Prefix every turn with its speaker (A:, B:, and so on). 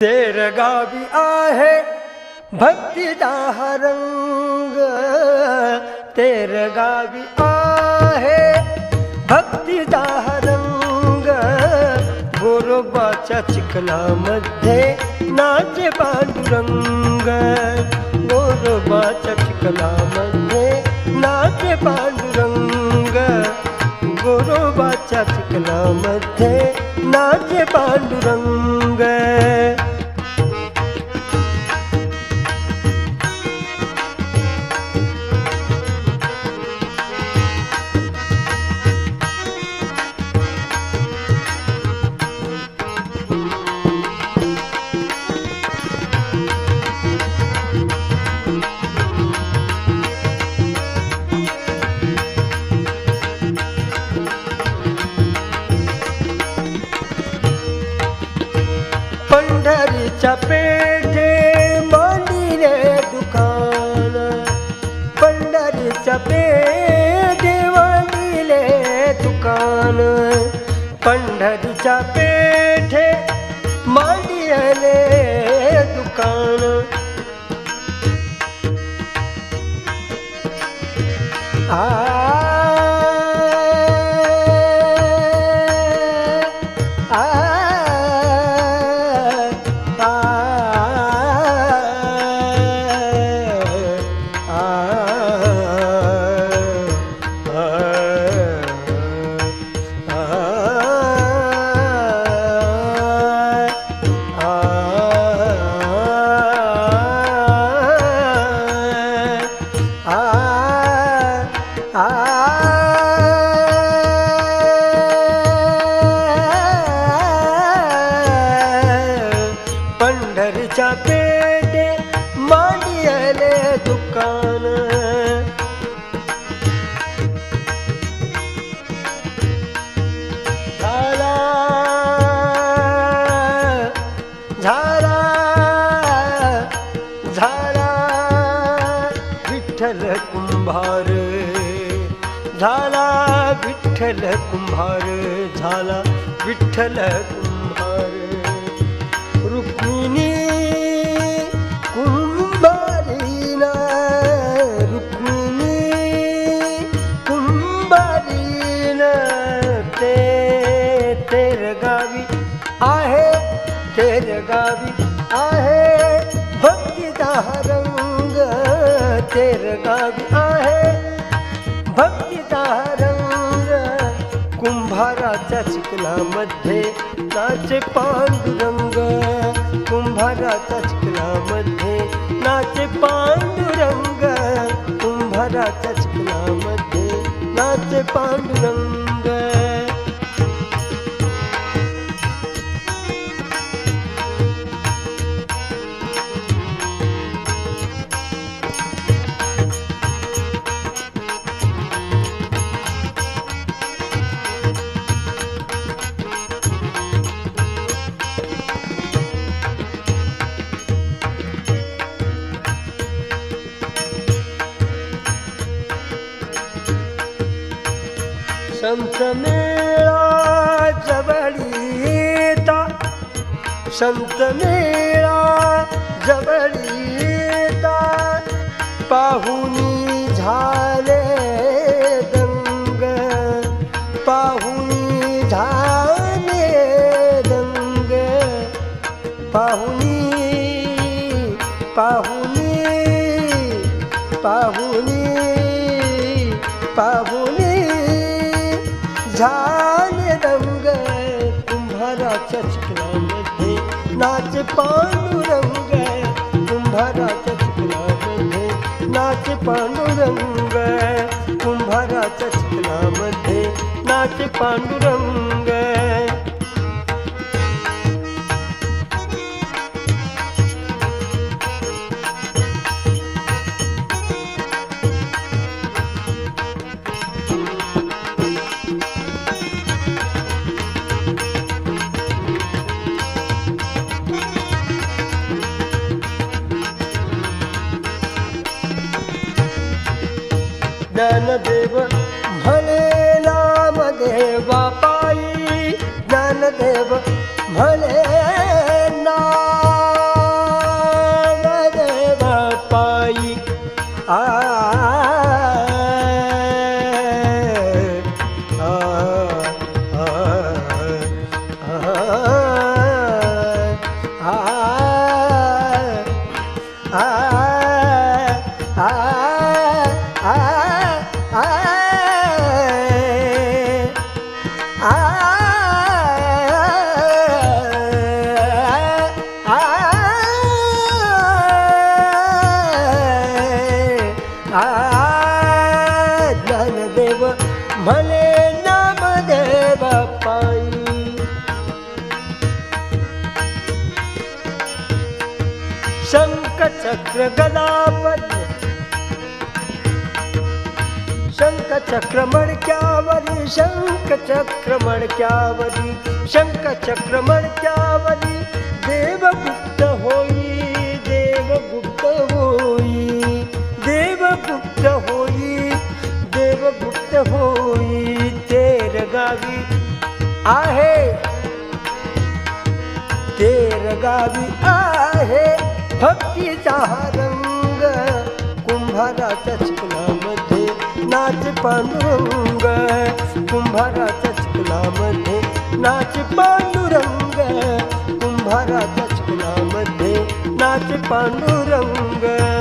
A: तेर गावी आहे भक्तीचा हा रंग। तेर गावी आहे भक्तीचा हा रंग। गोरोबाच्या चिखलामध्ये नाचे पांडुरंग। गोरोबाच्या चिखलामध्ये नाचे पांडुरंग। गोरोबाच्या चिखलामध्ये नाचे पांडुरंग पेठे मंदिरे दुकान पंढरीच्या पेठे मंदिरे दुकान पंढरीच्या पे विठ्ठल कुंभार झाला विठ्ठल कुंभार झाला विठ्ठल कुंभार रुक्मिणी कुंभारीना रुक्मिणी कुंभारीना ते तेर गावी आहे तेर गावी आहे भक्तीचा हा रंग तेर गावी आहे. भक्तीचा रंग कुंभाराच्या चिखलामध्ये नाचे पांडुरंग. कुंभाराच्या चिखलामध्ये नाचे पांडुरंग. कुंभाराच्या चिखलामध्ये नाचे पांडुरंग. संत मेळा येता संत मेळा येता पाहुनी झाले दंग। पाहुनी झाले दंग। पाहुनी पाहुनी पाहुनी पाहुनी झाले रंग में दे। नाच पांडुरंग में चिखलामध्ये नाच पांडुरंग में चिखलामध्ये नाच पांडुरंग ज्ञानदेव म्हणे नामदेवा पायी ज्ञानदेव भले चक्र गदापद्म शंख चक्र मणक्यावरी शंख चक्र मणक्यावरी शंख चक्र मणक्यावरी देवगुप्त होई देवगुप्त होई देवगुप्त होई देवगुप्त होई, तेर गावी आहे। तेर गावी आहे। भक्तीचा हा रंग कुंभाराच्या चिखलामध्ये नाच पांडुरंग. कुंभाराच्या चिखलामध्ये नाच पांडुरंग कुंभाराच्या चिखलामध्ये नाच पांडुरंग.